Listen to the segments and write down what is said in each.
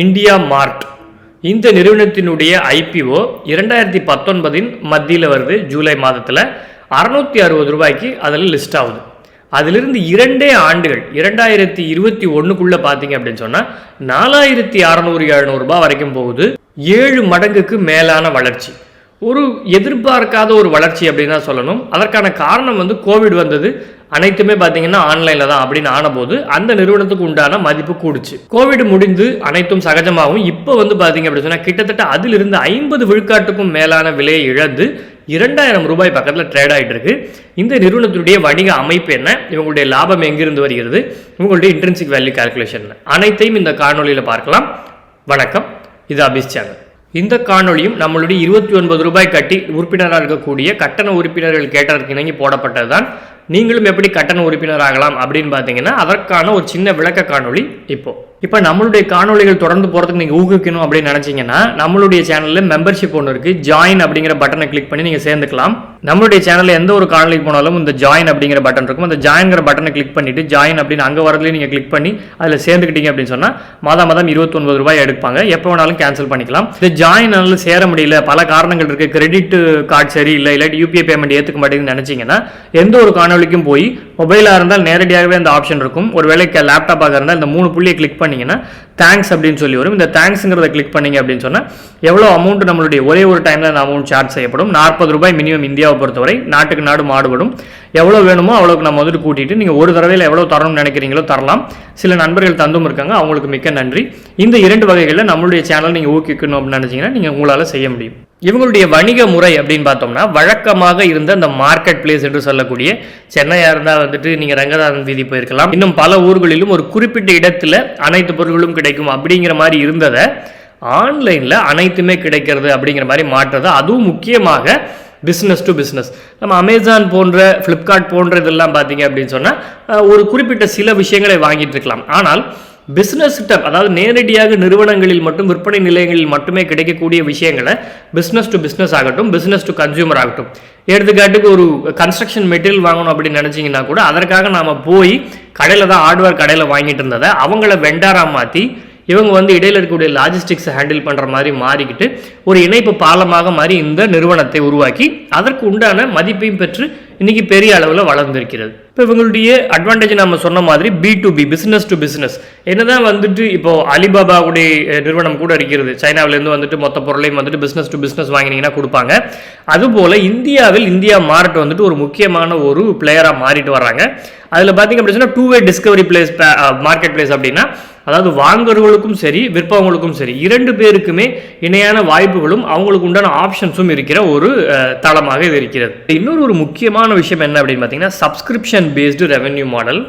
India மார்ட். இந்த நிறுவனத்தினுடைய IPO இரண்டாயிரத்தி பத்தொன்பதின் மத்தியில் வருது ஜூலை மாதத்தில். அறநூற்றி அறுபது ரூபாய்க்கு அதில் லிஸ்ட் ஆகுது. அதிலிருந்து இரண்டே ஆண்டுகள் இரண்டாயிரத்தி இருபத்தி ஒன்றுக்குள்ளே பார்த்தீங்க அப்படின்னு சொன்னால் நாலாயிரத்தி அறநூறு எழுநூறுபா வரைக்கும் போகுது. ஏழு மடங்குக்கு மேலான வளர்ச்சி. ஒரு எதிர்பார்க்காத ஒரு வளர்ச்சி அப்படின்னு தான் சொல்லணும். அதற்கான காரணம் வந்து கோவிட் வந்தது. அனைத்துமே பார்த்தீங்கன்னா ஆன்லைனில் தான் அப்படின்னு ஆனபோது அந்த நிறுவனத்துக்கு உண்டான மதிப்பு கூடுச்சு. கோவிட் முடிந்து அனைத்தும் சகஜமாகவும் இப்போ வந்து பார்த்தீங்க அப்படின்னு சொன்னால் கிட்டத்தட்ட அதிலிருந்து ஐம்பது விழுக்காட்டுக்கும் மேலான விலையை இழந்து இரண்டாயிரம் ரூபாய் பக்கத்தில் ட்ரேட் ஆகிட்டு இருக்கு. இந்த நிறுவனத்துடைய வணிக அமைப்பு என்ன? இவங்களுடைய லாபம் எங்கிருந்து வருகிறது? இவங்களுடைய இன்ட்ரென்சிக் வேல்யூ கால்குலேஷன் அனைத்தையும் இந்த காணொலியில் பார்க்கலாம். வணக்கம். இது அபிஸ் சேனல் இந்த காணொலியும் நம்மளுடைய இருபத்தி ஒன்பது ரூபாய் கட்டி உறுப்பினராக இருக்கக்கூடிய கட்டண உறுப்பினர்கள் கேட்டதற்கு இணங்கி போடப்பட்டதுதான் நீங்களும் எப்படி கட்டண உறுப்பினர் ஆகலாம் அப்படின்னு பார்த்தீங்கன்னா அதற்கான ஒரு சின்ன விளக்க காணொளி இப்போ. இப்போ நம்மளுடைய காணொளிகள் தொடர்ந்து போகிறதுக்கு நீங்கள் ஊக்குவிக்கணும் அப்படின்னு நினச்சிங்கன்னா நம்மளுடைய சேனலில் மெம்பர்ஷிப் ஒன்று இருக்குது ஜாயின் அப்படிங்கிற பட்டனை கிளிக் பண்ணி நீங்கள் சேர்ந்துக்கலாம். நம்மளுடைய சேனலில் எந்த ஒரு காணொலிக்கு போனாலும் இந்த ஜாயின் அப்படிங்கிற பட்டன் இருக்கும். அந்த ஜாயின்ங்கிற பட்டனை கிளிக் பண்ணிட்டு ஜாயின் அப்படின்னு அங்கே வரதுலேயும் நீங்கள் கிளிக் பண்ணி அதில் சேர்ந்துக்கிட்டீங்க அப்படின்னு சொன்னால் மாதம் மாதம் இருபத்தொன்பது ரூபாய் எடுப்பாங்க. எப்போ வேணாலும் கேன்சல் பண்ணிக்கலாம். இந்த ஜாயின் அதனால சேர முடியல பல காரணங்கள் இருக்குது கிரெடிட் கார்டு சரி இல்லை இல்லாட்டி யூபிஐ பேமெண்ட் ஏற்றுக்க மாட்டேங்குதுன்னு நினச்சிங்கன்னா எந்த ஒரு காணொலிக்கும் போய் மொபைலாக இருந்தால் நேரடியாகவே அந்த ஆப்ஷன் இருக்கும். ஒரு வேலைக்கு லேப்டாப்பாக இருந்தால் இந்த மூணு புள்ளியை கிளிக் பண்ணிங்கன்னா தேங்க்ஸ் அப்படின்னு சொல்லி வரும். இந்த தேங்க்ஸுங்கிறத கிளிக் பண்ணீங்க அப்படின்னு சொன்னால் எவ்வளோ அமௌண்ட் நம்மளுடைய ஒரே ஒரு டைமில் அந்த அமௌண்ட் சார்ஜ் செய்யப்படும்? நாற்பது ரூபாய் மினிமம் இந்தியாவை பொறுத்தவரை நாட்டுக்கு நாடு மாடுபடும் எவ்வளோ வேணுமோ அவ்வளோக்கு நம்ம வந்துட்டு கூட்டிட்டு நீங்கள் ஒரு தடவையில் எவ்வளோ தரணும்னு நினைக்கிறீங்களோ தரலாம். சில நண்பர்கள் தந்தும் இருக்காங்க அவங்களுக்கு மிக்க நன்றி. இந்த இரண்டு வகைகளில் நம்மளுடைய சேனல் நீங்கள் ஊக்கிக்கணும் அப்படின்னு நினச்சிங்கன்னா நீங்கள் உங்களால் செய்ய முடியும். இவங்களுடைய வணிக முறை அப்படின்னு பார்த்தோம்னா வழக்கமாக இருந்த அந்த மார்க்கெட் பிளேஸ் என்று சொல்லக்கூடிய சென்னையாக இருந்தால் வந்துட்டு நீங்கள் ரங்கநாதன் வீதி போயிருக்கலாம். இன்னும் பல ஊர்களிலும் ஒரு குறிப்பிட்ட இடத்துல அனைத்து பொருட்களும் கிடைக்கும் அப்படிங்கிற மாதிரி இருந்ததை ஆன்லைனில் அனைத்துமே கிடைக்கிறது அப்படிங்கிற மாதிரி மாற்றுறது அதுவும் முக்கியமாக பிஸ்னஸ் டு பிஸ்னஸ் நம்ம அமேசான் போன்ற ஃப்ளிப்கார்ட் போன்ற இதெல்லாம் பார்த்தீங்க அப்படின்னு சொன்னால் ஒரு குறிப்பிட்ட சில விஷயங்களை வாங்கிட்டு இருக்கலாம். ஆனால் பிஸ்னஸ் அதாவது நேரடியாக நிறுவனங்களில் மட்டும் விற்பனை நிலையங்களில் மட்டுமே கிடைக்கக்கூடிய விஷயங்களை பிஸ்னஸ் டு பிஸ்னஸ் ஆகட்டும் பிஸ்னஸ் டு கன்சியூமர் ஆகட்டும். எடுத்துக்காட்டுக்கு ஒரு கன்ஸ்ட்ரக்ஷன் மெட்டீரியல் வாங்கணும் அப்படின்னு நினச்சிங்கன்னா கூட அதற்காக நாம் போய் கடையில் தான் ஹார்ட்வேர் கடையில் வாங்கிட்டு இருந்ததை அவங்கள வெண்டாராக மாற்றி இவங்க வந்து இடையில் இருக்கக்கூடிய லாஜிஸ்டிக்ஸை ஹேண்டில் பண்ணுற மாதிரி மாறிக்கிட்டு ஒரு இணைப்பு பாலமாக மாதிரி இந்த நிறுவனத்தை உருவாக்கி அதற்கு உண்டான மதிப்பையும் பெற்று இன்னைக்கு பெரிய அளவில் வளர்ந்திருக்கிறது. இப்போ இவங்களுடைய அட்வான்டேஜ் நம்ம சொன்ன மாதிரி B to B business to business என்னதான் வந்துட்டு இப்போ அலிபாபாவுடைய நிறுவனம் கூட இருக்கிறது. சைனாவிலேருந்து வந்துட்டு மொத்த பொருளையும் வந்துட்டு பிஸ்னஸ் டு பிஸ்னஸ் வாங்கினீங்கன்னா கொடுப்பாங்க. அதுபோல் இந்தியாவில் இந்தியா மார்ட் வந்துட்டு ஒரு முக்கியமான ஒரு பிளேயராக மாறிட்டு வராங்க அதில் பார்த்தீங்க அப்படின்னா two way discovery place market place அப்படின்னா அதாவது வாங்குறவங்களுக்கும் சரி விற்பவங்களுக்கும் சரி இரண்டு பேருக்குமே இணையான வாய்ப்புகளும் அவங்களுக்கு உண்டான ஆப்ஷன்ஸும் இருக்கிற ஒரு தளமாக இது இருக்கிறது. இன்னொரு ஒரு முக்கியமான விஷயம் என்ன அப்படின்னு பார்த்தீங்கன்னா சப்ஸ்கிரிப்ஷன் பேஸ்டு ரெவென்யூ மாடல்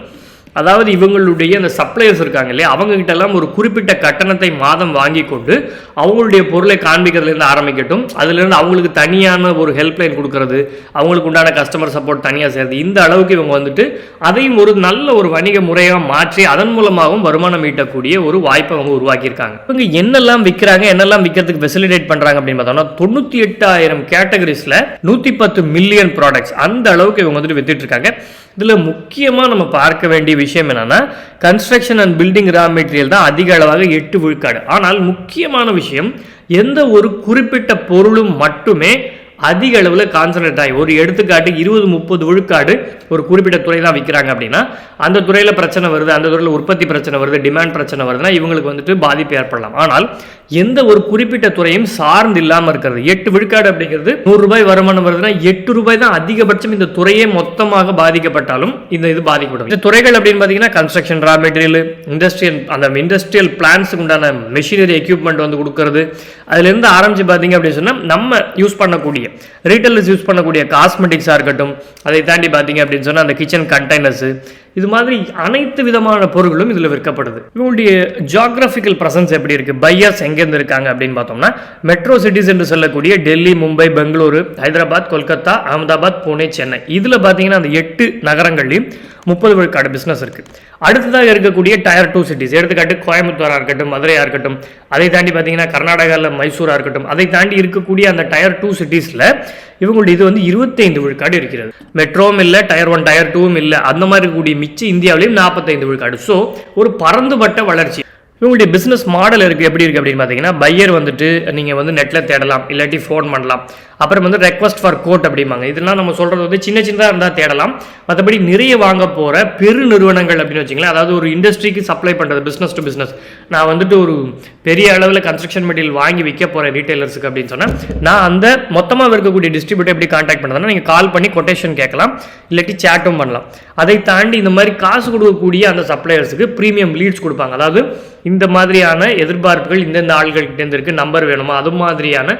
அதாவது இவங்களுடைய அந்த சப்ளையர்ஸ் இருக்காங்க இல்லையா அவங்ககிட்ட எல்லாம் ஒரு குறிப்பிட்ட கட்டணத்தை மாதம் வாங்கி கொண்டு அவங்களுடைய பொருளை காண்பிக்கிறதுலேருந்து ஆரம்பிக்கட்டும். அதுலேருந்து அவங்களுக்கு தனியான ஒரு ஹெல்ப்லைன் கொடுக்கறது அவங்களுக்கு உண்டான கஸ்டமர் சப்போர்ட் தனியாக செய்கிறது இந்த அளவுக்கு இவங்க வந்துட்டு அதையும் ஒரு நல்ல ஒரு வணிக முறையாக மாற்றி அதன் மூலமாகவும் வருமானம் ஈட்டக்கூடிய ஒரு வாய்ப்பை அவங்க உருவாக்கியிருக்காங்க. இவங்க என்னெல்லாம் விற்கிறாங்க என்னெல்லாம் விற்கிறதுக்கு ஃபெசிலிட்டேட் பண்ணுறாங்க அப்படின்னு பார்த்தோம்னா தொண்ணூற்றி எட்டாயிரம் கேட்டகரிஸில் நூற்றி பத்து மில்லியன் ப்ராடக்ட்ஸ் அந்த அளவுக்கு இவங்க வந்துட்டு வித்துட்டு இருக்காங்க. இதில் முக்கியமாக நம்ம பார்க்க வேண்டிய விஷயம் என்னென்னா construction and building raw material தான் அதிக அளவாக எட்டு விழுக்காடு. ஆனால் முக்கியமான விஷயம் எந்த ஒரு குறிப்பிட்ட பொருளும் மட்டுமே அதிக அளவில் கான்சன்ட்ரேட் ஆகி ஒரு எடுத்துக்காட்டு இருபது முப்பது விழுக்காடு ஒரு குறிப்பிட்ட துறை தான் விற்கிறாங்க அப்படின்னா அந்த துறையில் பிரச்சனை வருது அந்த துறையில் உற்பத்தி பிரச்சனை வருது டிமாண்ட் பிரச்சனை வருதுன்னா இவங்களுக்கு வந்துட்டு பாதிப்பு ஏற்படலாம். ஆனால் எந்த ஒரு குறிப்பிட்ட துறையும் சார்ந்து இல்லாமல் இருக்கிறது. எட்டு விழுக்காடு அப்படிங்கிறது நூறு ரூபாய் வருமானம் வருதுன்னா எட்டு ரூபாய் தான் அதிகபட்சம் இந்த துறையே மொத்தமாக பாதிக்கப்பட்டாலும் இந்த இது பாதிக்கப்படும். இந்த துறைகள் அப்படின்னு பார்த்தீங்கன்னா கன்ஸ்ட்ரக்ஷன் ரா மெட்டீரியல் இண்டஸ்ட்ரியல் அந்த இண்டஸ்ட்ரியல் பிளான்ஸுக்கு உண்டான மெஷினரி எக்யூப்மெண்ட் வந்து கொடுக்கறது. அதுலேருந்து ஆரம்பிச்சு பார்த்தீங்க அப்படின்னு சொன்னால் நம்ம யூஸ் பண்ணக்கூடிய ரீட்டைலர்ஸ் யூஸ் பண்ணக்கூடிய காஸ்மெட்டிக்ஸாக இருக்கட்டும் அதை தாண்டி பார்த்தீங்க அப்படின்னு சொன்னால் அந்த கிச்சன் கண்டெய்னர்ஸு இது மாதிரி அனைத்து விதமான பொருட்களும் இதில் விற்கப்படுது. இவங்களுடைய ஜியாகிரபிக்கல் ப்ரெசன்ஸ் எப்படி இருக்குது பையர்ஸ் எங்கேருந்து இருக்காங்க அப்படின்னு பார்த்தோம்னா மெட்ரோ சிட்டிஸ் என்று சொல்லக்கூடிய டெல்லி மும்பை பெங்களூரு ஹைதராபாத் கொல்கத்தா அகமதாபாத் புனே சென்னை. இதில் பார்த்தீங்கன்னா அந்த எட்டு நகரங்கள்லையும் முப்பது விழுக்காடு பிஸ்னஸ் இருக்குது அடுத்ததாக இருக்கக்கூடிய டயர் டூ சிட்டிஸ் எடுத்துக்காட்டு கோயம்புத்தூராக இருக்கட்டும் மதுரையாக இருக்கட்டும் அதை தாண்டி பார்த்தீங்கன்னா கர்நாடகாவில் மைசூராக இருக்கட்டும் அதை தாண்டி இருக்கக்கூடிய அந்த டயர் டூ சிட்டிஸில் இவங்களுடைய இது வந்து இருபத்தைந்து விழுக்காடு இருக்கிறது. மெட்ரோவும் இல்லை டயர் ஒன் டயர் டூவும் இல்லை. அந்த மாதிரி இருக்கக்கூடிய மிச்ச இந்தியாவிலையும் நாற்பத்தைந்து விழுக்காடு. ஸோ ஒரு பரந்துபட்ட வளர்ச்சி. இவங்களுடைய பிஸ்னஸ் மாடல் இருக்குது எப்படி இருக்குது அப்படின்னு பார்த்தீங்கன்னா பையர் வந்துட்டு நீங்கள் வந்து நெட்டில் தேடலாம் இல்லாட்டி ஃபோன் பண்ணலாம். அப்புறம் வந்து ரெக்வஸ்ட் ஃபார் கோட் அப்படிம்பாங்க. இதெல்லாம் நம்ம சொல்கிறது வந்து சின்ன சின்னதாக இருந்தால் தேடலாம். மற்றபடி நிறைய வாங்க போகிற பெரு நிறுவனங்கள் அப்படின்னு வச்சிங்களேன் அதாவது ஒரு இண்டஸ்ட்ரிக்கு சப்ளை பண்ணுறது பிஸ்னஸ் டு பிஸ்னஸ் நான் வந்துட்டு ஒரு பெரிய அளவில் கன்ஸ்ட்ரக்ஷன் மெட்டீரியல் வாங்கி விற்க போகிறேன் ரீட்டைலர்ஸுக்கு அப்படின்னு சொன்னால் நான் அந்த மொத்தமாக இருக்கக்கூடிய டிஸ்ட்ரிபியூட்டர் எப்படி காண்டாக்ட் பண்ணுறதுனா நீங்கள் கால் பண்ணி கொட்டேஷன் கேட்கலாம் இல்லாட்டி சேட்டும் பண்ணலாம். அதை தாண்டி இந்த மாதிரி காசு கொடுக்கக்கூடிய அந்த சப்ளையர்ஸுக்கு ப்ரீமியம் லீட்ஸ் கொடுப்பாங்க. அதாவது இந்த மாதிரியான எதிர்பார்ப்புகள் இந்தந்த ஆள்கள்கிட்ட இருக்கு நம்பர் வேணுமா? அது மாதிரியான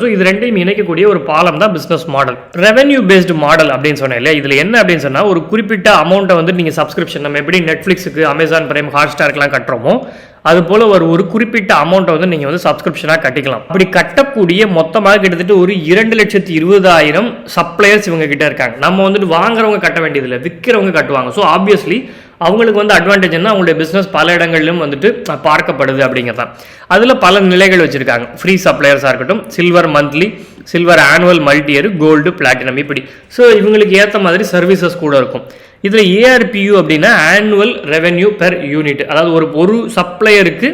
ஸோ இது ரெண்டையும் இணைக்கக்கூடிய ஒரு பாலம் தான் business model revenue based model அப்படின்னு சொன்னேன் இல்லையா? இதில் என்ன அப்படின்னு சொன்னால் ஒரு குறிப்பிட்ட அமௌண்ட்டை வந்து நீங்கள் சப்ஸ்கிரிப்ஷன் நம்ம எப்படி நெட்ஃப்ளிக்ஸுக்கு அமேசான் பிரைம் ஹாட் கட்டுறோமோ அது போல் ஒரு ஒரு குறிப்பிட்ட அமௌண்ட்டை வந்து நீங்கள் வந்து சப்ஸ்கிரிப்ஷனாக கட்டிக்கலாம். அப்படி கட்டக்கூடிய மொத்தமாக கிட்டத்தட்ட ஒரு இரண்டு லட்சத்தி இருபதாயிரம் சப்ளையர்ஸ் இவங்க கிட்ட இருக்காங்க. நம்ம வந்துட்டு வாங்குறவங்க கட்ட வேண்டியதில்லை விற்கிறவங்க கட்டுவாங்க. ஸோ ஆப்வியஸ்லி அவங்களுக்கு வந்து அட்வான்டேஜ் என்ன அவங்களுடைய பிஸ்னஸ் பல இடங்களிலும் வந்துட்டு பார்க்கப்படுது அப்படிங்கிறது தான் அதில் பல நிலைகள் வச்சுருக்காங்க. ஃப்ரீ சப்ளையர்ஸாக இருக்கட்டும் silver monthly silver annual multi year gold platinum இப்படி. ஸோ இவங்களுக்கு ஏற்ற மாதிரி சர்வீசஸ் கூட இருக்கும். இதில் ஏஆர்பியூ அப்படின்னா ஆனுவல் ரெவென்யூ பெர் யூனிட் அதாவது ஒரு ஒரு சப்ளையருக்கு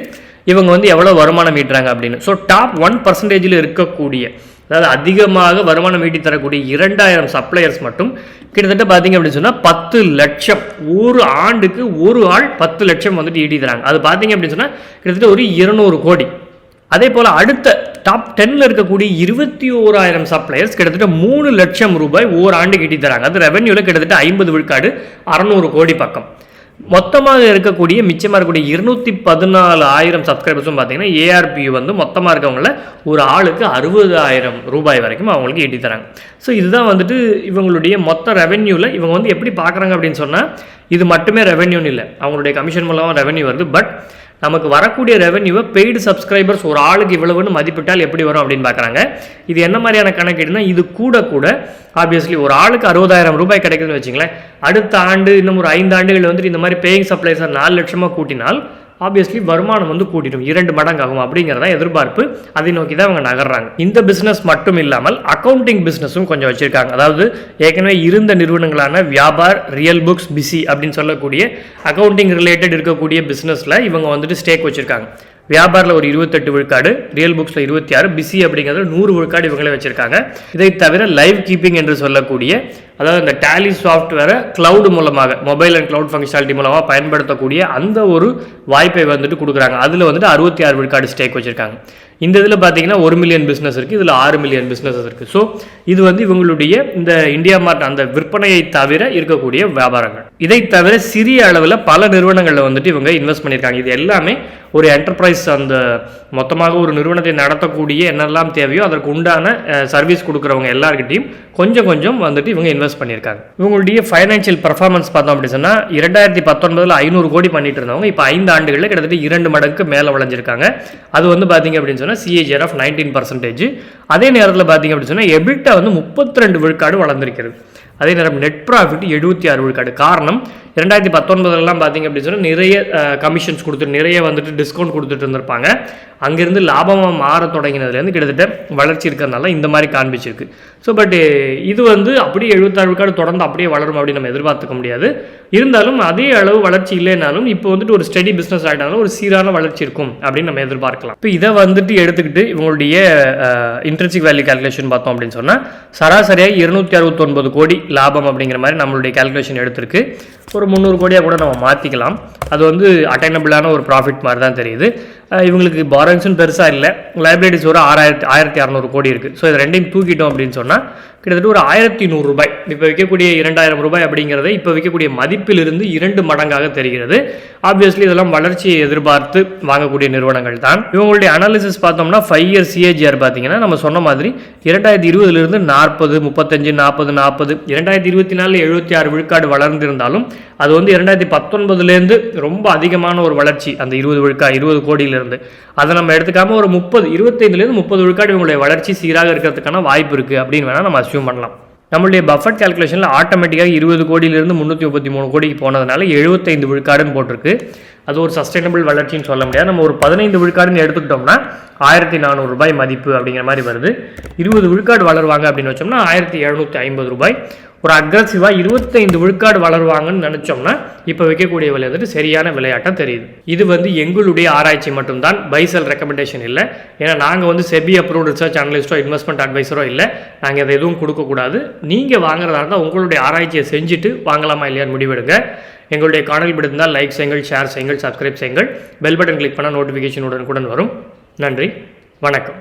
இவங்க வந்து எவ்வளோ வருமானம் ஈட்டுறாங்க அப்படின்னு. ஸோ டாப் ஒன் பர்சன்டேஜில் இருக்கக்கூடிய அதாவது அதிகமாக வருமானம் ஈட்டி தரக்கூடிய இரண்டாயிரம் சப்ளையர்ஸ் மட்டும் கிட்டத்தட்ட பார்த்தீங்க அப்படின்னு சொன்னால் பத்து லட்சம். ஒரு ஆண்டுக்கு ஒரு ஆள் பத்து லட்சம் வந்துட்டு ஈட்டி தராங்க. அது பார்த்தீங்க அப்படின்னு சொன்னால் கிட்டத்தட்ட ஒரு இருநூறு கோடி. அதே போல் அடுத்த டாப் டென்னில் இருக்கக்கூடிய இருபத்தி ஓராயிரம் சப்ளையர்ஸ் கிட்டத்தட்ட மூணு லட்சம் ரூபாய் ஓராண்டு கிட்டி தராங்க. அது ரெவென்யூவில் கிட்டத்தட்ட ஐம்பது விழுக்காடு அறநூறு கோடி பக்கம். மொத்தமாக இருக்கக்கூடிய மிச்சமாக இருக்கக்கூடிய இருநூற்றி பதினாலு ஆயிரம் சப்ஸ்கிரைபர்ஸும் பார்த்தீங்கன்னா ஏஆர்பியூ வந்து மொத்தமாக இருக்கவங்கள ஒரு ஆளுக்கு அறுபதாயிரம் ரூபாய் வரைக்கும் அவங்களுக்கு ஈட்டி தராங்க. ஸோ இதுதான் வந்துட்டு இவங்களுடைய மொத்த ரெவென்யூவில் இவங்க வந்து எப்படி பார்க்குறாங்க அப்படின்னு சொன்னால் இது மட்டுமே ரெவென்யூன்னு இல்லை. அவங்களுடைய கமிஷன் மூலமாக ரெவென்யூ வருது. பட் நமக்கு வரக்கூடிய ரெவன்யூவை பெய்டு சப்ஸ்கிரைபர்ஸ் ஒரு ஆளுக்கு இவ்வளவுன்னு மதிப்பிட்டால் எப்படி வரும் அப்படின்னு பார்க்குறாங்க. இது என்ன மாதிரியான கணக்கீடுனா இது கூட கூட ஆப்வியஸ்லி ஒரு ஆளுக்கு அறுபதாயிரம் ரூபாய் கிடைக்குதுன்னு வச்சுங்களேன். அடுத்த ஆண்டு இன்னும் ஒரு ஐந்து ஆண்டுகள் வந்துட்டு இந்த மாதிரி பேயிங் சப்ளைஸர் நாலு லட்சமாக கூட்டினால் ஆப்வியஸ்லி வருமானம் வந்து கூட்டிடும். இரண்டு மடங்காகும் அப்படிங்கிறத எதிர்பார்ப்பு. அதை நோக்கி தான் அவங்க நகர்றாங்க. இந்த பிஸ்னஸ் மட்டும் இல்லாமல் அக்கௌண்டிங் பிஸ்னஸும் கொஞ்சம் வச்சிருக்காங்க. அதாவது ஏற்கனவே இருந்த நிறுவனங்களான வியாபார் ரியல் புக்ஸ் பிசி அப்படின்னு சொல்லக்கூடிய அக்கௌண்டிங் ரிலேட்டட் இருக்கக்கூடிய பிஸ்னஸில் இவங்க வந்துட்டு ஸ்டேக் வச்சிருக்காங்க. வியாபாரில் ஒரு இருபத்தெட்டு விழுக்காடு ரியல் புக்ஸில் இருபத்தி ஆறு பிசி அப்படிங்கிறது நூறு விழுக்காடு இவங்களே வச்சுருக்காங்க. இதை தவிர லைவ் கீப்பிங் என்று சொல்லக்கூடிய அதாவது இந்த டேலி சாஃப்ட்வேரை கிளவுட் மூலமாக மொபைல் அண்ட் கிளவுட் ஃபங்க்ஷனாலிட்டி மூலமாக பயன்படுத்தக்கூடிய அந்த ஒரு வாய்ப்பை வந்துட்டு கொடுக்குறாங்க. அதில் வந்துட்டு அறுபத்தி ஆறு விழுக்காடு ஸ்டேக் வச்சுருக்காங்க. இந்த இதில் பார்த்தீங்கன்னா ஒரு மில்லியன் பிஸ்னஸ் இருக்குது இதில் ஆறு மில்லியன் பிஸ்னஸஸ் இருக்குது ஸோ இது வந்து இவங்களுடைய இந்த இந்தியா மார்ட் அந்த விற்பனையை தவிர இருக்கக்கூடிய வியாபாரங்கள். இதை தவிர சிறிய அளவில் பல நிறுவனங்களில் வந்துட்டு இவங்க இன்வெஸ்ட் பண்ணியிருக்காங்க. இது எல்லாமே ஒரு என்டர்பிரைஸ் அந்த மொத்தமாக ஒரு நிறுவனத்தை நடத்தக்கூடிய என்னெல்லாம் தேவையோ அதற்கு உண்டான சர்வீஸ் கொடுக்குறவங்க எல்லாருக்கிட்டையும் கொஞ்சம் கொஞ்சம் வந்துட்டு இவங்க இன்வெஸ்ட் பண்ணியிருக்காங்க. இவங்களுடைய ஃபைனான்சியல் பர்ஃபார்மன்ஸ் பார்த்தோம் அப்படி சொன்னால் இரண்டாயிரத்தி பத்தொன்பதில் ஐநூறு கோடி பண்ணிட்டு இருந்தவங்க இப்போ ஐந்து ஆண்டுகளில் கிட்டத்தட்ட இரண்டு மடங்கு மேலே வளைஞ்சிருக்காங்க. அது வந்து பார்த்தீங்க அப்படின்னு சொன்னால் சிஏஜிஆர் ஆஃப் நைன்டீன் பர்சன்டேஜ் அதே நேரத்தில் பார்த்தீங்க அப்படின்னு சொன்னால் எபிட்டா வந்து முப்பத்தி ரெண்டு விழுக்காடு வளர்ந்துருக்கிறது. அதே நேரம் நெட் ப்ராஃபிட் எழுபத்தி ஆறு விழுக்காடு. காரணம் ரெண்டாயிரத்தி பத்தொன்பதுலலாம் பார்த்தீங்க அப்படின்னு சொன்னால் நிறைய கமிஷன்ஸ் கொடுத்துட்டு நிறைய வந்துட்டு டிஸ்கவுண்ட் கொடுத்துட்டு இருந்திருப்பாங்க. அங்கேருந்து லாபமாக மாற தொடங்கினதுலேருந்து கிட்டத்தட்ட வளர்ச்சி இருக்கிறதுனால இந்த மாதிரி காண்பிச்சிருக்கு. ஸோ பட் இது வந்து அப்படியே எழுபத்தாறு விழுக்காடு தொடர்ந்து அப்படியே வளரும் அப்படின்னு நம்ம எதிர்பார்த்துக்க முடியாது. இருந்தாலும் அதே அளவு வளர்ச்சி இல்லைனாலும் இப்போ வந்துட்டு ஒரு ஸ்டடி பிஸ்னஸ் ஆகிட்டாலும் ஒரு சீரான வளர்ச்சி இருக்கும் அப்படின்னு நம்ம எதிர்பார்க்கலாம். இப்போ இதை வந்துட்டு எடுத்துக்கிட்டு இவங்களுடைய இன்ட்ரென்சிக் வேல்யூ கால்குலேஷன் பார்த்தோம் அப்படின்னு சொன்னால் சராசரியாக இருநூத்தி அறுபத்தொன்பது கோடி லாபம் அப்படிங்கிற மாதிரி நம்மளுடைய கால்குலேஷன் எடுத்திருக்கு. ஒரு முந்நூறு கோடியாக கூட நம்ம மாற்றிக்கலாம் அது வந்து அட்டைனபிளான ஒரு ப்ராஃபிட் மாதிரி தான் தெரியுது. இவங்களுக்கு பாரோயிங்ஸும் பெருசாக இல்லை. லைப்ரரிஸ் ஒரு ஆறாயிரத்தி ஆயிரத்தி அறநூறு கோடி இருக்குது ஸோ இது ரெண்டையும் தூக்கிட்டோம் அப்படின்னு சொன்னால் கிட்டத்தட்ட ஒரு ஆயிரத்தி நூறு ரூபாய். இப்போ விற்கக்கூடிய இரண்டாயிரம் ரூபாய் அப்படிங்கிறத இப்போ விற்கக்கூடிய மதிப்பிலிருந்து இரண்டு மடங்காக தெரிகிறது. ஆப்வியஸ்லி இதெல்லாம் வளர்ச்சியை எதிர்பார்த்து வாங்கக்கூடிய நிறுவனங்கள் தான். இவங்களுடைய அனாலிசிஸ் பார்த்தோம்னா ஃபைவ் இயர் சிஏஜிஆர் பார்த்தீங்கன்னா நம்ம சொன்ன மாதிரி இரண்டாயிரத்தி இருபதுலேருந்து நாற்பது முப்பத்தஞ்சு நாற்பது நாற்பது இரண்டாயிரத்தி இருபத்தி நாலு எழுபத்தி ஆறு விழுக்காடு வளர்ந்திருந்தாலும் அது வந்து இரண்டாயிரத்தி பத்தொன்பதுலேருந்து ரொம்ப அதிகமான ஒரு வளர்ச்சி. அந்த இருபது விழுக்கா இருபது கோடியில் இருந்து. அதை நம்ம எடுத்துக்காம ஒரு முப்பது இருபத்தைந்துலேருந்து முப்பது விழுக்காடு இவங்களுடைய வளர்ச்சி சீராக இருக்கிறதுக்கான வாய்ப்பு இருக்குது அப்படின்னு வேணால் நம்ம அசியூம் பண்ணலாம். நம்மளுடைய பஃபட் கால்குலேஷனில் ஆட்டோமேட்டிக்காக இருபது கோடியிலிருந்து முந்நூற்றி முப்பத்தி மூணு கோடிக்கு போனதுனால எழுபத்தைந்து விழுக்காடுன்னு போட்டிருக்கு. அது ஒரு சஸ்டைனபிள் வளர்ச்சின்னு சொல்ல முடியாது. நம்ம ஒரு பதினைந்து விழுக்காடுன்னு எடுத்துக்கிட்டோம்னா ஆயிரத்தி நானூறு ரூபாய் மதிப்பு அப்படிங்கிற மாதிரி வருது. இருபது விழுக்காடு வளருவாங்க அப்படின்னு வச்சோம்னா ஆயிரத்தி எழுநூற்றி ஐம்பது ரூபாய். ஒரு அக்ரஸிவாக இருபத்தைந்து விழுக்காடு வளருவாங்கன்னு நினச்சோம்னா இப்போ வைக்கக்கூடிய விலை வந்துட்டு சரியான விளையாட்டாக தெரியுது. இது வந்து எங்களுடைய ஆராய்ச்சி மட்டும்தான். பைசல் ரெக்கமெண்டேஷன் இல்லை. ஏன்னா நாங்கள் வந்து செபி அப்ரூவ்ட் ரிசர்ச் அனலிஸ்ட்டோ இன்வெஸ்ட்மெண்ட் அட்வைஸரோ இல்லை. நாங்கள் அதை எதுவும் கொடுக்கக்கூடாது. நீங்கள் வாங்குறதா இருந்தால் உங்களுடைய ஆராய்ச்சியை செஞ்சுட்டு வாங்கலாமா இல்லையான்னு முடிவெடுங்க. எங்களுடைய காணல் பிடித்திருந்தால் லைக் செய்யுங்கள் ஷேர் செய்யுங்கள் சப்ஸ்கிரைப் செய்யுங்கள். பெல் பட்டன் கிளிக் பண்ணால் நோட்டிஃபிகேஷன் உடனுக்குடன் வரும். நன்றி. வணக்கம்.